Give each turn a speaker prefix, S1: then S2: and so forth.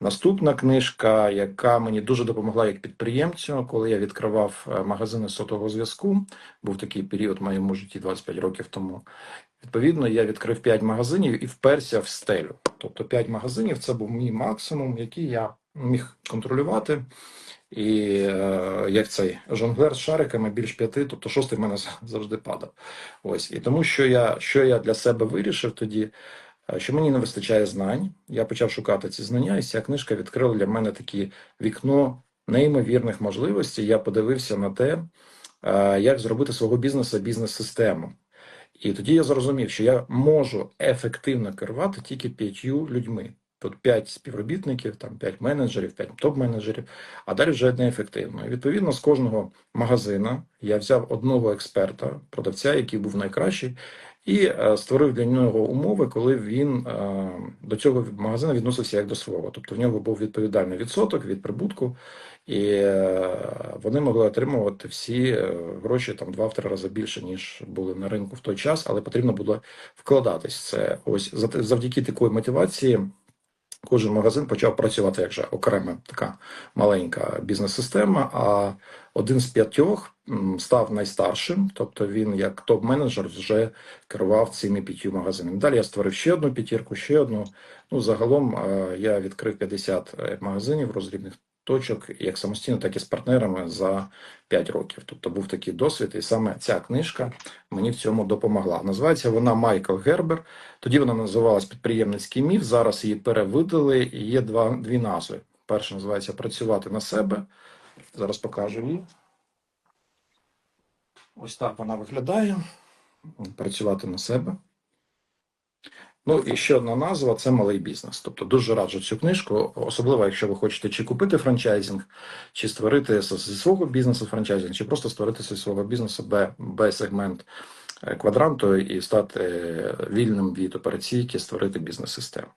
S1: Наступна книжка, яка мені дуже допомогла як підприємцю, коли я відкривав е, магазини сотового зв'язку, був такий період в моєму житті 25 років тому. Відповідно, я відкрив 5 магазинів і вперся в стелю. Тобто 5 магазинів це був мій максимум, який я міг контролювати. І е, як цей жонглер з шариками більш п'яти, тобто шостий в мене завжди падав. Ось і тому, що я що я для себе вирішив тоді, що мені не вистачає знань. Я почав шукати ці знання, і ця книжка відкрила для мене таке вікно неймовірних можливостей. Я подивився на те, е, як зробити свого бізнесу бізнес-систему. І тоді я зрозумів, що я можу ефективно керувати тільки п'ятью людьми. Тут п'ять співробітників, там п'ять менеджерів, п'ять топ-менеджерів, а далі вже неефективно. І відповідно з кожного магазина я взяв одного експерта, продавця, який був найкращий, і е, створив для нього умови, коли він е, до цього магазину відносився як до свого. Тобто в нього був відповідальний відсоток від прибутку, і е, вони могли отримувати всі гроші там два-три рази більше, ніж були на ринку в той час, але потрібно було вкладатись. Це ось завдяки такої мотивації. Кожен магазин почав працювати як же окрема така маленька бізнес-система. А один з п'ятьох став найстаршим, тобто він як топ-менеджер вже керував цими п'ятью магазинами. Далі я створив ще одну п'ятірку, ще одну. Ну загалом е, я відкрив 50 магазинів розрібних точок, як самостійно, так і з партнерами за 5 років. Тобто був такий досвід, і саме ця книжка мені в цьому допомогла. Називається вона Майкл Гербер. Тоді вона називалась Підприємницький міф. Зараз її перевидали, і є два дві назви. Перша називається Працювати на себе. Зараз покажу її. Ось так вона виглядає. Працювати на себе. Ну і ще одна назва це малий бізнес. Тобто дуже раджу цю книжку, особливо якщо ви хочете чи купити франчайзинг, чи створити зі свого бізнесу франчайзинг, чи просто створити зі свого бізнесу Б, Б сегмент е, квадранту і стати е, вільним від операційки, створити бізнес-систему.